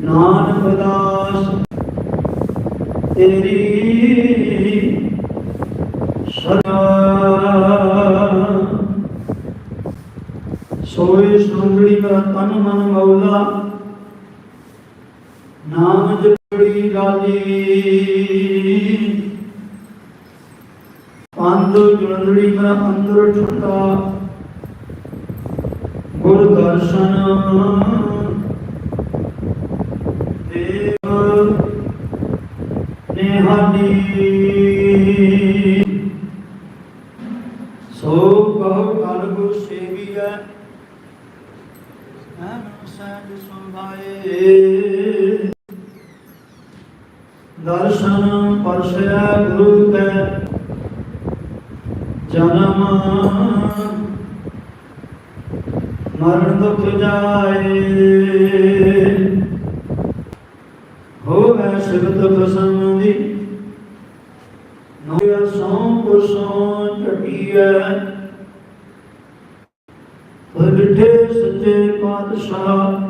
ਨਾਨਕ ਦਾਸ ਤੇਰੀ ਸ਼ਰਨ ਸੋਏ ਸੁੰਦਰੀ ਮੇਰਾ ਤਨ ਮਨ ਮੌਲਾ ਨਾਮ ਜਪੜੀ ਲਾਲੀ ਪੰਦ ਜੁੰਦੜੀ ਮੇਰਾ ਅੰਦਰ ਠੁੱਟਾ ਗੁਰ ਦਰਸ਼ਨ ਦੇਵ ਨਿਹਾਲੀ ਸੋ ਕਹੋ ਕਲ ਗੁਰ ਸੇਵੀਐ ਹੈ ਸਹਿਜ ਸੁਭਾਏ ਦਰਸ਼ਨ ਪਰਸੈ ਗੁਰੂ ਕੈ ਜਨਮ ਮਰਨ ਦੁਖ ਜਾਏ। ਹੋਵੇ ਸਿਵਤ ਪਸੰਦੀ ਨੋਇਆ ਸੌ ਕੁਸੋਂ ਟਟੀਐ ਪਰਠੇ ਸੱਚੇ ਪਾਤਸ਼ਾਹ,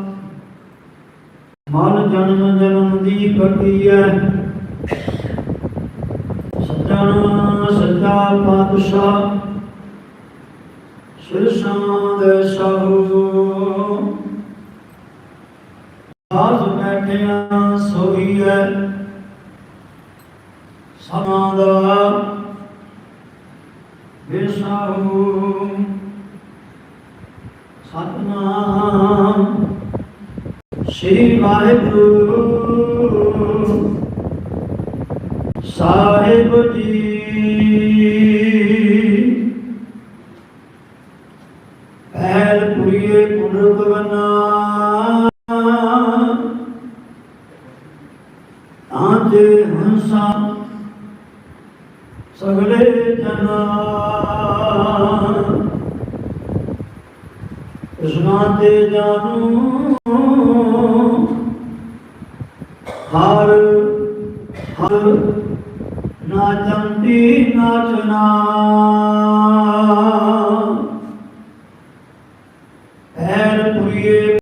ਮਨ ਜਨਮ ਜਨਮ ਦੀ ਕਟੀਐ ਸੱਜਣ ਸੱਚਾ ਪਾਤਸ਼ਾਹ ਸਿਰਸਾਂ ਦੇ ਸਾਹੂ। ਆਜ ਬੈਠਿਆ ਸੋਈਐ ਸਮਾਂ ਦਾ ਵਿਸਾਹੂ। ਸਤਨਾਮ ਸ੍ਰੀ ਵਾਹਿਗੁਰੂ। ਸਾਹਿਬ ਜੀ। ਆਜੇ ਹੰਸਾ ਸਗਲੇ ਜਨਾ। ਕ੍ਰਿਸ਼ਨਾ ਤੇ ਜਾਨੂ ਹਰ ਹਰ ਨਾਚੰਤੀ ਨਾਚਨਾ ਐਰ ਪੁਰੀਏ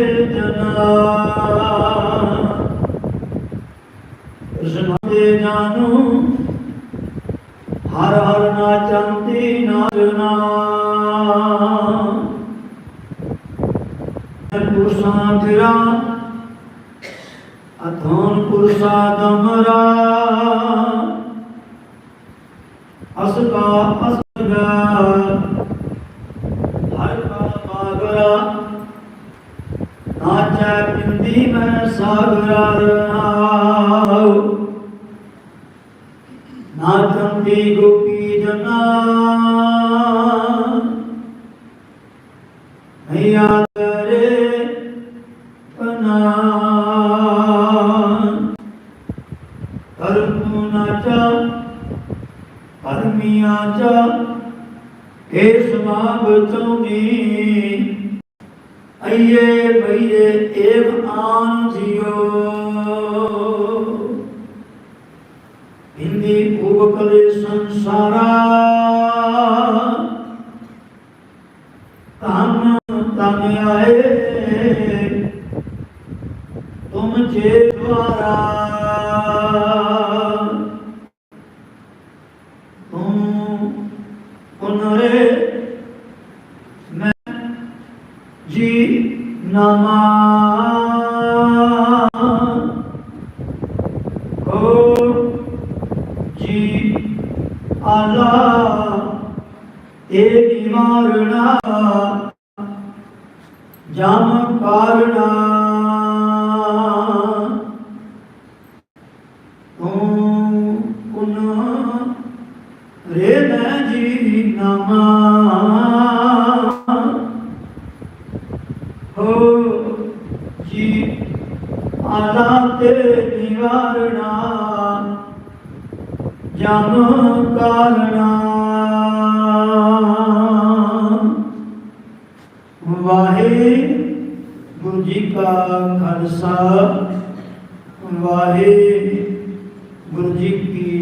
ਜਨਾ ਕ੍ਰਿਸ਼ਨ ਦੇ ਜਾਨੂ ਹਰ ਹਰ ਨਾਚੰਤੀ ਨਾਚਨਾ ਪੁਰਸ਼ਾਂ ਤੇਰਾ ਅਥੋਨ ਪੁਰਸ਼ਾ ਦਮਰਾ ਅਸ ਅਸਗਾ ਹਰ ਕਾ ਮਾਗਰਾ ਮੈਂ ਪਿੰਦੀ ਮੈਂ ਸਾਗਰਾ ਰਹਾਉ ਨਾਥੰ ਦੀ ਗੋਪੀ ਜਨਾ ਹਈਆ ਕਰੇ ਪਨਾ ਕਰਮੂ ਨਾਚਾ ਕਰਮੀਆਂ ਚਾ ਇਹ ਸਮਾਗ ਚੋਂ ਦੀ હૈયે ભૈયે એવ આન જીઓ હિન્દી ખૂબ કરે સંસારા તન તન આયે તુમ જે દ્વારા તુમ પુનરે ਨਮਾ ਹੋ ਜੀ ਆਲਾ ਏ ਨਿਵਾਰਣਾ ਜਮ ਕਾਰਣਾ ਤੂੰ ਰੇ ਮੈਂ ਜੀ ਨਾਮਾ ਹੋ ਜੀ ਆਲਾ ਤੇ ਨਿਵਾਰਣਾ ਜਮ ਕਾਰਣਾ ਵਾਹਿਗੁਰੂ ਜੀ ਕਾ ਖਾਲਸਾ ਵਾਹਿਗੁਰੂ ਜੀ ਕੀ